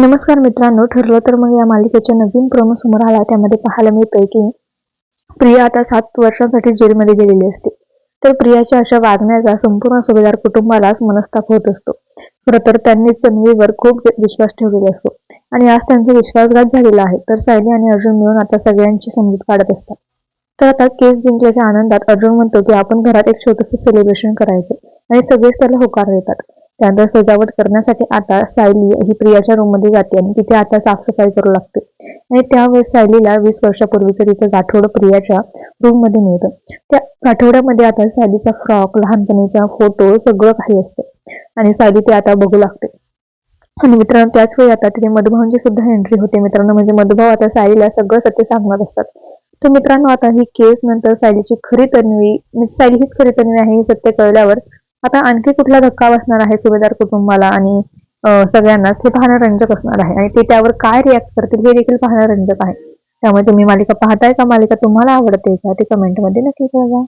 नमस्कार मित्रांनो ठरलं तर मग या मालिकेच्या नवीन प्रोमो समोर आला. त्यामध्ये पाहायला मिळतंय की प्रिया आता सात वर्षांसाठी जेलमध्ये गेलेली असते. तर प्रियाच्या अशा वागण्याचा संपूर्ण सुभेदार कुटुंबालाच मनस्ताप होत असतो. खरं तर त्यांनी सन्वीवर खूप विश्वास ठेवलेला असतो. आणि आज त्यांचा विश्वासघात झालेला आहे. तर सायली आणि अर्जुन मिळून आता सगळ्यांची समजूत काढत असतात. तर आता केस जिंकल्याच्या आनंदात अर्जुन म्हणतो की आपण घरात एक छोटस सेलिब्रेशन करायचं. आणि सगळेच त्याला होकार देतात. त्यानंतर सजावट करण्यासाठी आता सायली ही प्रियाच्या रूममध्ये जाते आणि तिथे आता साफसफाई करू लागते. आणि त्यावेळेस सायलीला वीस वर्षापूर्वीचं तिचं गाठोडं प्रियाच्या रूममध्ये मिळतं. त्या गाठोड्यामध्ये आता सायलीचा फ्रॉक लहानपणीचा फोटो सगळं काही असतं. आणि सायली ते आता बघू लागते. आणि मित्रांनो त्याच वेळी आता तिथे मधुभावांची सुद्धा एंट्री होते मित्रांनो. म्हणजे मधुभाव आता सायलीला सगळं सत्य सांगणार असतात. तर मित्रांनो आता ही केस नंतर सायलीची खरी तन्वी म्हणजे सायली हीच खरी तन्वी आहे हे सत्य कळल्यावर आता आणखी कुठला धक्का बसणार आहे सुभेदार कुटुंबाला आणि सगळ्यांनाच? हे पाहणं रंजक असणार आहे. आणि ते त्यावर काय रिॲक्ट करतील हे देखील पाहणं रंजक आहे. त्यामुळे तुम्ही मालिका पाहताय का? मालिका तुम्हाला आवडते का? ते कमेंटमध्ये नक्की कळवा.